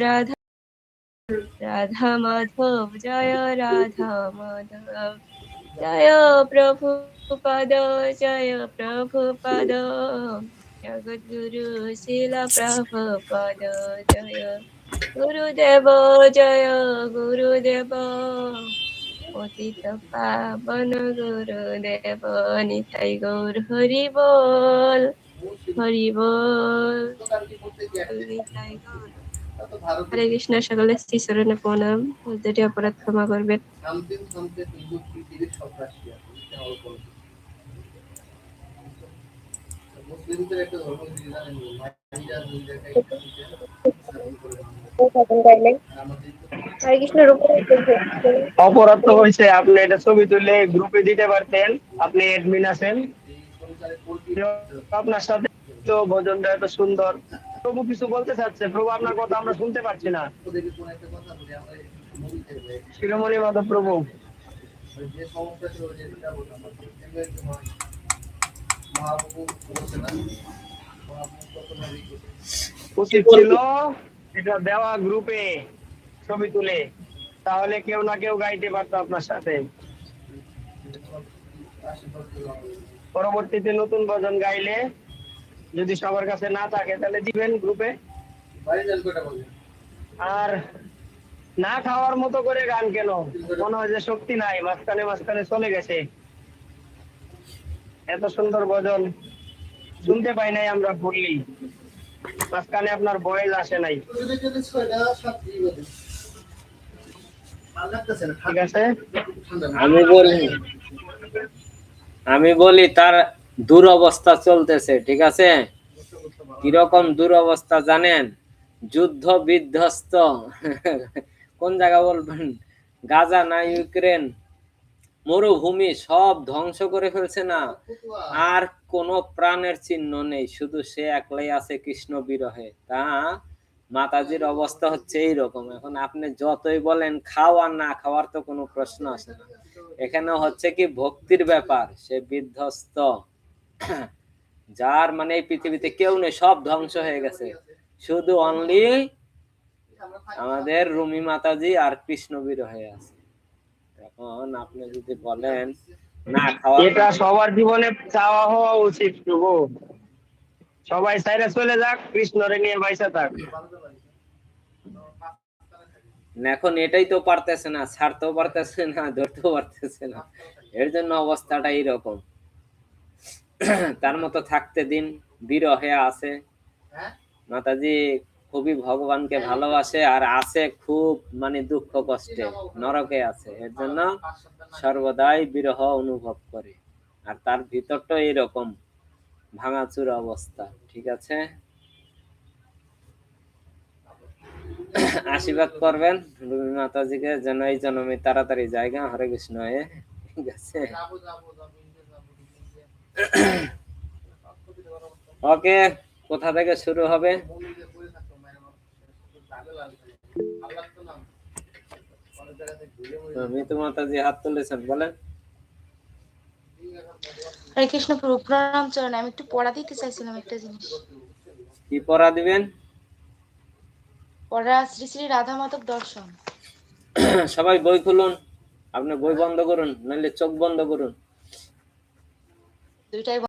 রাধা রাধা মাধব জয় রাধা মাধব জয় প্রভু পদ জয় প্রভু পদ জগদ্গুরু শিল প্রভু পদ জয় গুরুদেব জয় গুরুদেব পতিত পাবন গুরুদেব নিতাই গৌর হরি বল হরি বল হরে কৃষ্ণ সকলে শ্রীচরণে প্রণাম দুটি অপরাধ ক্ষমা করবেন। মুসলিমদের একটা ধর্ম অপরাধ তো হয়েছে আপনি এটা ছবি তুলে গ্রুপে দিতে পারতেন, আপনি এডমিন আছেন। আপনার সাথে তো ভোজনটা এত সুন্দর। প্রভু কিছু বলতে চাচ্ছে? প্রভু, আপনার কথা আমরা শুনতে পাচ্ছি না। শিরোমণি মাধব প্রভু। উচিত ছিল এটা দেওয়া গ্রুপে ছবি তুলে, তাহলে কেউ না কেউ গাইতে পারতো আপনার সাথে। পরবর্তীতে নতুন ভজন গাইলে যদি সবার কাছে না থাকে, তাহলে দিবেন গ্রুপে আর না খাওয়ার মতো করে গান কেন? মনে হয় যে শক্তি নাই, মাঝখানে মাঝখানে চলে গেছে। এত সুন্দর ভজন শুনতে পাই নাই আমরা ভুললি মাঝখানে আপনার আসে নাই। ঠিক আছে? আমি বলি আমি বলি, তার দুরবস্থা চলতেছে, ঠিক আছে? কীরকম দুরবস্থা জানেন? যুদ্ধ বিধ্বস্ত। কোন জায়গা বলবেন? গাজা না ইউক্রেন? মরুভূমি সব ধ্বংস করে ফেলছে না। আর কোনো প্রাণের চিহ্ন নেই শুধু সে একলাই আছে কৃষ্ণ বিরহে। তা মাতাজির অবস্থা হচ্ছে এইরকম। এখন আপনি যতই বলেন খাও আর না খাওয়ার তো কোনো প্রশ্ন আসে না। এখানে হচ্ছে কি ভক্তির ব্যাপার সে বিধ্বস্ত। যার মানে এই পৃথিবীতে কেউ নেই সব ধ্বংস হয়ে গেছে। শুধু অনলি আমাদের রুমি মাতাজি আর কৃষ্ণ বিরহে আছে। এখন আপনি যদি বলেন না খাওয়া এটা সবার জীবনে চাওয়া হওয়া উচিত প্রভু। সবাই সাইরে চলে যাক কৃষ্ণরে নিয়ে বাইসা থাক। এখন এটাই তো পারতেছে না ছাড়তেও পারতেছে না ধরতেও পারতেছে না। এর জন্য অবস্থাটা এইরকম। তার মতো থাকতে দিন বিরহে আছে। হ্যাঁ? মাতাজি খুবই ভগবানকে ভালোবাসে আর আছে খুব মানে দুঃখ কষ্টে, নরকে আছে। এর জন্য সর্বদাই বিরহ অনুভব করে। আর তার ভিতরটা এইরকম ভাঙাচুর অবস্থা, ঠিক আছে? আশীর্বাদ করবেন রবি মাতাজিকে যেন এই জন্মে তাড়াতাড়ি জায়গা হরে কৃষ্ণ হয়ে ঠিক আছে? ওকে, কোথা থেকে শুরু হবে? মিতু মাতাজি হাত তুলেছেন বলেন হরে কৃষ্ণ প্রভু প্রণাম চরণ। আমি একটু পড়া দিতে চাইছিলাম একটা জিনিস। কি পড়া দিবেন? পড়া শ্রী শ্রী রাধা মাধব দর্শন। সবাই বই খুলুন আপনি বই বন্ধ করুন নাহলে চোখ বন্ধ করুন। দুইটাই